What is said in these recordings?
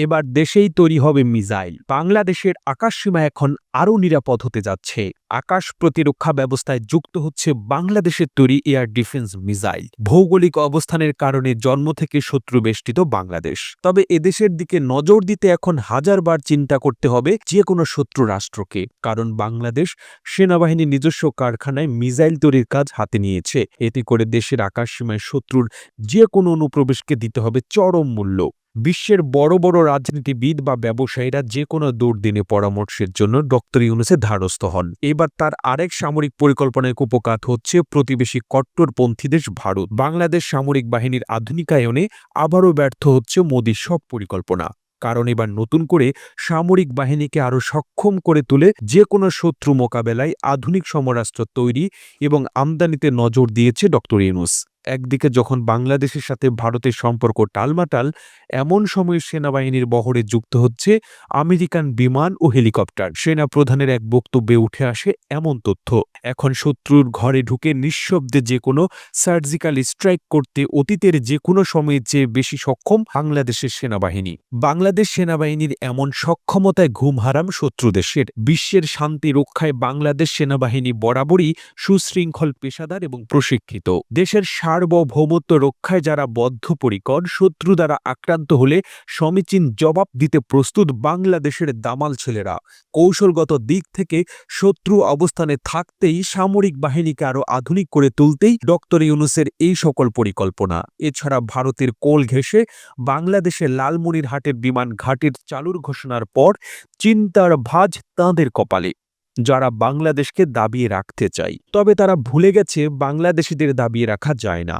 এবার দেশেই তৈরি হবে মিসাইল। বাংলাদেশের আকাশসীমা এখন আরও নিরাপদ হতে যাচ্ছে। আকাশ প্রতিরক্ষা ব্যবস্থায় যুক্ত হচ্ছে বাংলাদেশের তৈরি এয়ার ডিফেন্স মিসাইল। ভৌগোলিক অবস্থানের কারণে জন্ম থেকে শত্রু বেষ্টিত বাংলাদেশ। তবে এদেশের দিকে নজর দিতে এখন হাজারবার চিন্তা করতে হবে যে কোনো শত্রু রাষ্ট্রকে। কারণ বাংলাদেশ সেনাবাহিনী নিজস্ব কারখানায় মিসাইল তৈরির কাজ হাতে নিয়েছে। এতে করে দেশের আকাশসীমায় শত্রুর যে কোনো অনুপ্রবেশকে দিতে হবে চরম মূল্য। বিশ্বের বড় বড় রাজনীতিবিদ বা ব্যবসায়ীরা যে কোনো দুর্দিনে পরামর্শের জন্য ডক্টর ইউনুসের ধারস্থ হন। এবার তার আরেক সামরিক পরিকল্পনায় কুপকাত হচ্ছে প্রতিবেশী কট্টরপন্থী দেশ ভারত। বাংলাদেশ সামরিক বাহিনীর আধুনিকায়নে আবারও ব্যর্থ হচ্ছে মোদীর সব পরিকল্পনা। কারণ এবার নতুন করে সামরিক বাহিনীকে আরও সক্ষম করে তুলে যে কোনো শত্রু মোকাবেলায় আধুনিক সমরাস্ত্র তৈরি এবং আমদানিতে নজর দিয়েছে ডক্টর ইউনুস। একদিকে যখন বাংলাদেশের সাথে ভারতের সম্পর্ক টালমাটাল, এমন সময় সেনাবাহিনীর বহরে যুক্ত হচ্ছে আমেরিকান বিমান ও হেলিকপ্টার। সেনা প্রধানের এক বক্তব্যে উঠে আসে এমন তথ্য, এখন শত্রুর ঘরে ঢুকে নিঃশব্দে যে কোনো সার্জিক্যাল স্ট্রাইক করতে অতীতের যে কোনো সময়ের চেয়ে বেশি সক্ষম বাংলাদেশের সেনাবাহিনী। বাংলাদেশ সেনাবাহিনীর এমন সক্ষমতায় ঘুম হারাম শত্রু দেশের বিশ্বের শান্তি রক্ষায় বাংলাদেশ সেনাবাহিনী বরাবরই সুশৃঙ্খল পেশাদার এবং প্রশিক্ষিত। দেশের সার্বভৌমত্ব রক্ষায় যারা বদ্ধপরিকর, শত্রু দ্বারা আক্রান্ত হলে সমীচীন জবাব দিতে প্রস্তুত বাংলাদেশের দামাল ছেলেরা। কৌশলগত দিক থেকে শত্রু অবস্থানে থাকতেই সামরিক বাহিনীকে আরও আধুনিক করে তুলতেই ডক্টর ইউনুসের এই সকল পরিকল্পনা। এছাড়া ভারতের কোল ঘেঁষে বাংলাদেশের লালমনিরহাটের বিমান ঘাটের চালুর ঘোষণার পর চিন্তার ভাজ তাঁদের কপালে। যারা বাংলাদেশকে দাবিয়ে রাখতে চাই তবে তারা ভুলে গেছে বাংলাদেশিদের দাবিয়ে রাখা যায় না।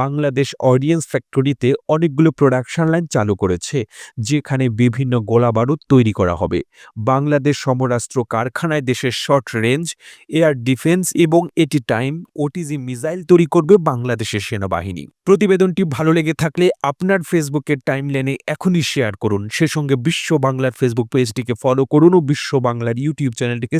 বাংলাদেশ অডিয়েন্স ফ্যাক্টরিতে অনেকগুলো প্রোডাকশন লাইন চালু করেছে, যেখানে বিভিন্ন গোলাবারুদ তৈরি করা হবে। বাংলাদেশ সমরাস্ত্র কারখানায় দেশের শর্ট রেঞ্জ এয়ার ডিফেন্স এবং এটি টাইম ওটিজি মিসাইল তৈরি করবে বাংলাদেশের সেনাবাহিনী। প্রতিবেদনটি ভালো লেগে থাকলে আপনার ফেসবুকের টাইম টাইমলাইনে এখনই শেয়ার করুন। সে সঙ্গে বিশ্ব বাংলার ফেসবুক পেজটিকে ফলো করুন ও বিশ্ব বাংলার ইউটিউব চ্যানেলটিকে